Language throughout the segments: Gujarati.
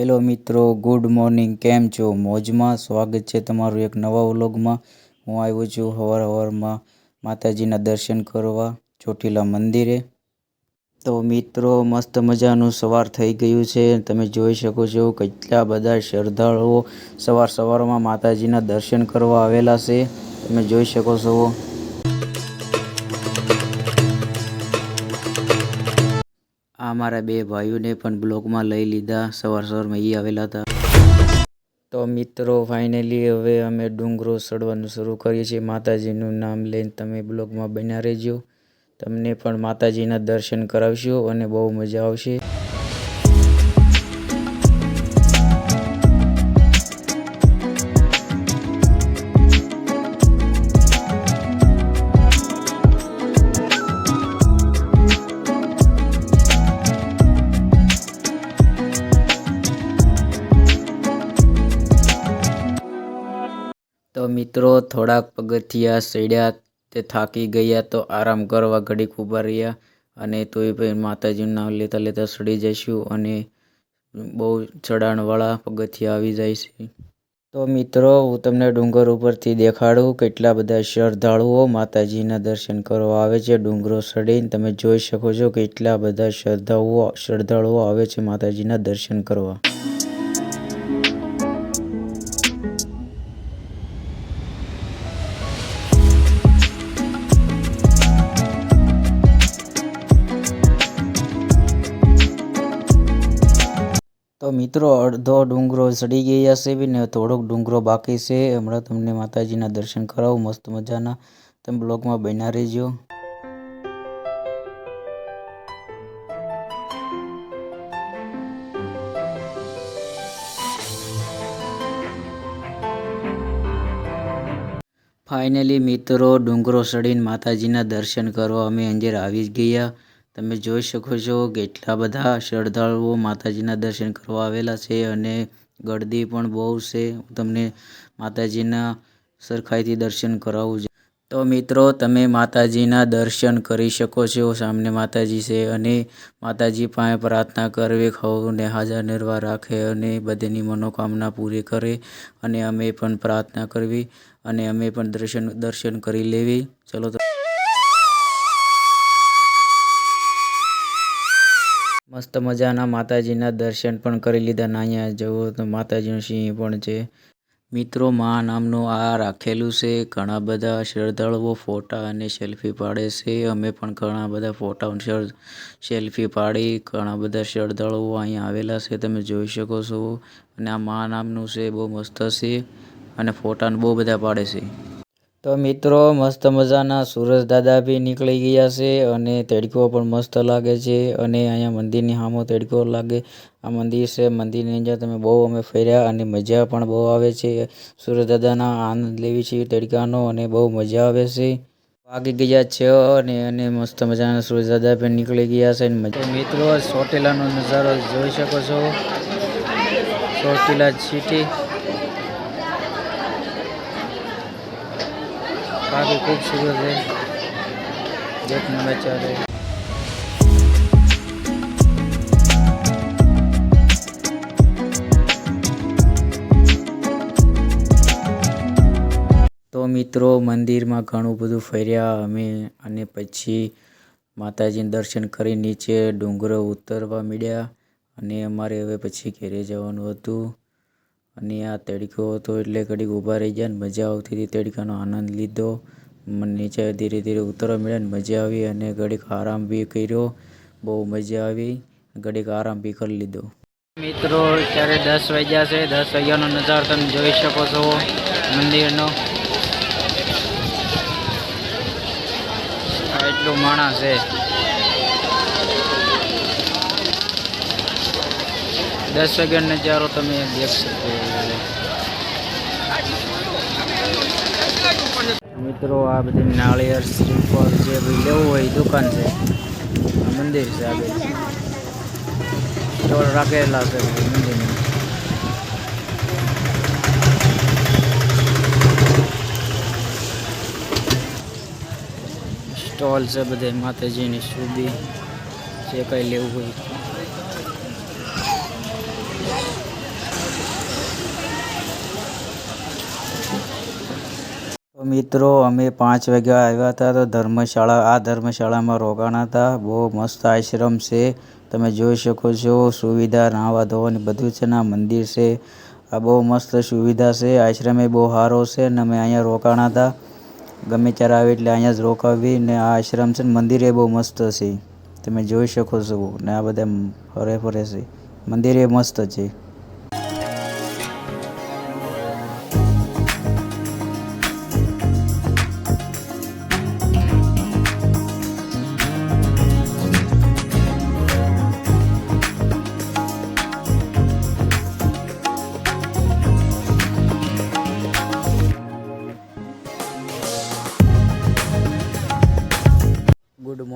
હેલો મિત્રો, ગુડ મોર્નિંગ. કેમ છો? મોજમાં સ્વાગત છે તમારું એક નવા વ્લોગમાં. હું આવ્યો છું હવાર હવારમાં માતાજીના દર્શન કરવા ચોટીલા મંદિરે. તો મિત્રો, મસ્ત મજાનું સવાર થઈ ગયું છે. તમે જોઈ શકો છો કેટલા બધા શ્રદ્ધાળુઓ સવાર સવારમાં માતાજીના દર્શન કરવા આવેલા છે. તમે જોઈ શકો છો આ મારા બે ભાઈઓને પણ બ્લોગમાં લઈ લીધા. સવાર સવારમાં એ આવેલા હતા. તો મિત્રો ફાઇનલી હવે અમે ડુંગરો ચડવાનું શરૂ કરીએ છીએ. માતાજીનું નામ લઈને તમે બ્લોગમાં બન્યા રહેજો. તમને પણ માતાજીના દર્શન કરાવશો અને બહુ મજા આવશે. મિત્રો, થોડાક પગથિયા ચડ્યા તે થાકી ગયા તો આરામ કરવા ઘડીક ઊભા રહ્યા અને તોય ભાઈ માતાજીનું નામ લેતા લેતા ચડી જઈશું અને બહુ ચડાણવાળા પગથિયા આવી જાય છે. તો મિત્રો, હું તમને ડુંગર ઉપરથી દેખાડું કેટલા બધા શ્રદ્ધાળુઓ માતાજીના દર્શન કરવા આવે છે. ડુંગરો ચડીને તમે જોઈ શકો છો કેટલા બધા શ્રદ્ધાળુઓ શ્રદ્ધાળુઓ આવે છે માતાજીના દર્શન કરવા. તો મિત્રો, અડધો ડુંગરો સડી ગયા છે બી ને થોડોક ડુંગરો બાકી છે. હમણાં તમને માતાજીના દર્શન કરાવું, મસ્ત મજાના. તમે બ્લોગમાં બન્યા રહેજો. ફાઇનલી મિત્રો, ડુંગરો સડીને માતાજીના દર્શન કરવા અમે અંજેર આવી જ ગયા. તમે જોઈ શકો છો કેટલા બધા શ્રદ્ધાળુઓ માતાજીના દર્શન કરવા આવેલા છે અને ગળદી પણ બહુ છે. હું તમને માતાજીના સરખાઈથી દર્શન કરાવું છું. તો મિત્રો, તમે માતાજીના દર્શન કરી શકો છો. સામને માતાજી છે અને માતાજી પાસે પ્રાર્થના કરવી ખવને હાજર નિર્વાહ રાખે અને બધીની મનોકામના પૂરી કરે અને અમે પણ પ્રાર્થના કરવી અને અમે પણ દર્શન દર્શન કરી લેવી. ચલો તો મસ્ત મજાના માતાજીના દર્શન પણ કરી લીધા. અહીંયા જુઓ તો માતાજીનું સિંહ પણ છે. મિત્રો, મા નામનું આ રાખેલું છે. ઘણા બધા શ્રદ્ધાળુઓ ફોટા અને સેલ્ફી પાડે છે. અમે પણ ઘણા બધા ફોટા સેલ્ફી પાડી. ઘણા બધા શ્રદ્ધાળુઓ અહીંયા આવેલા છે. તમે જોઈ શકો છો. અને આ મા નામનું છે, બહુ મસ્ત છે. અને ફોટાને બહુ બધા પાડે છે. તો મિત્રો, મસ્ત મજાના સુરજ દાદા બી નીકળી ગયા છે અને તડકો પણ મસ્ત લાગે છે અને અહીંયા મંદિરની સામો તડકો લાગે. આ મંદિર છે, મંદિરની અંદર તમે બહુ અમે ફર્યા અને મજા પણ બહુ આવે છે. સુરજ દાદાના આનંદ લેવી છે તડકાનો અને બહુ મજા આવે છે. વાગી ગયા છે અને અને મસ્ત મજાના સુરજ દાદા પણ નીકળી ગયા છે મિત્રો ચોટીલાનો નજારો જોઈ શકો છો. ચોટીલા સિટી काफ़ी खूबसूरत है देखने में अच्छा है તો મિત્રો મંદિરમાં ઘણું બધું ફર્યા અમે અને પછી માતાજીના દર્શન કરી નીચે ડુંગરો ઉતરવા મળ્યા અને અમારે હવે પછી ઘેરે જવાનું હતું અને આ તડકો હતો એટલે ઘડીક ઊભા રહી ગયા ને મજા આવતી હતી. તડકાનો આનંદ લીધો. નીચે ધીરે ધીરે ઉતરવા મળ્યા ને મજા આવી અને ઘડીક આરામ બી કર્યો. બહુ મજા આવી. ઘડીક આરામ બી કરી લીધો. મિત્રો, અત્યારે દસ વાગ્યા છે. દસ વાગ્યાનો નજારો તમે જોઈ શકો છો મંદિરનો. એટલું માણસ છે. દસ વાગ્યાનો નજારો તમે દેખ શકો. મિત્રો, આ બધી નાળિયેર શ્રીફળ જે લેવું હોય દુકાન છે. મંદિર છે આગળ સ્ટોલ રાખેલા છે મંદિરમાં. સ્ટોલ છે બધે માતાજીની સુધી જે કંઈ લેવું હોય. મિત્રો, અમે પાંચ વાગ્યા આવ્યા હતા તો ધર્મશાળા, આ ધર્મશાળામાં રોકાણા હતા. બહુ મસ્ત આશ્રમ છે. તમે જોઈ શકો છો, સુવિધા નાહવા ધોવાની બધું છે ને મંદિર છે. આ બહુ મસ્ત સુવિધા છે. આશ્રમ બહુ સારો છે ને, અમે અહીંયા રોકાણા હતા. ગમે ત્યારે આવે એટલે અહીંયા જ રોકાવી ને, આ આશ્રમ છે ને, મંદિર એ બહુ મસ્ત છે. તમે જોઈ શકો છો ને, આ બધા ફરે ફરે છે. મંદિર એ મસ્ત છે.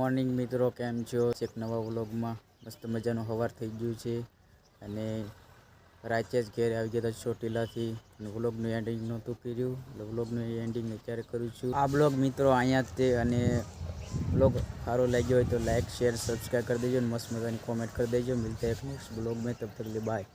મોર્નિંગ મિત્રો, કેમ છો? એક નવા વ્લોગમાં મસ્ત મજાનું સવાર થઈ ગયું છે અને રાતે ઘેર આવી ગયા હતા ચોટીલાથી વ્લોગનું એન્ડિંગ નહોતું કર્યું. એટલે વ્લોગનું એન્ડિંગ અત્યારે કરું છું. આ બ્લોગ મિત્રો અહીંયા તે અને બ્લોગ સારો લાગ્યો હોય તો લાઇક શેર સબસ્ક્રાઈબ કરી દેજો અને મસ્ત મજાની કોમેન્ટ કરી દેજો. મિલતા એક નેક્સ્ટ બ્લોગ મેં તબ તક બાય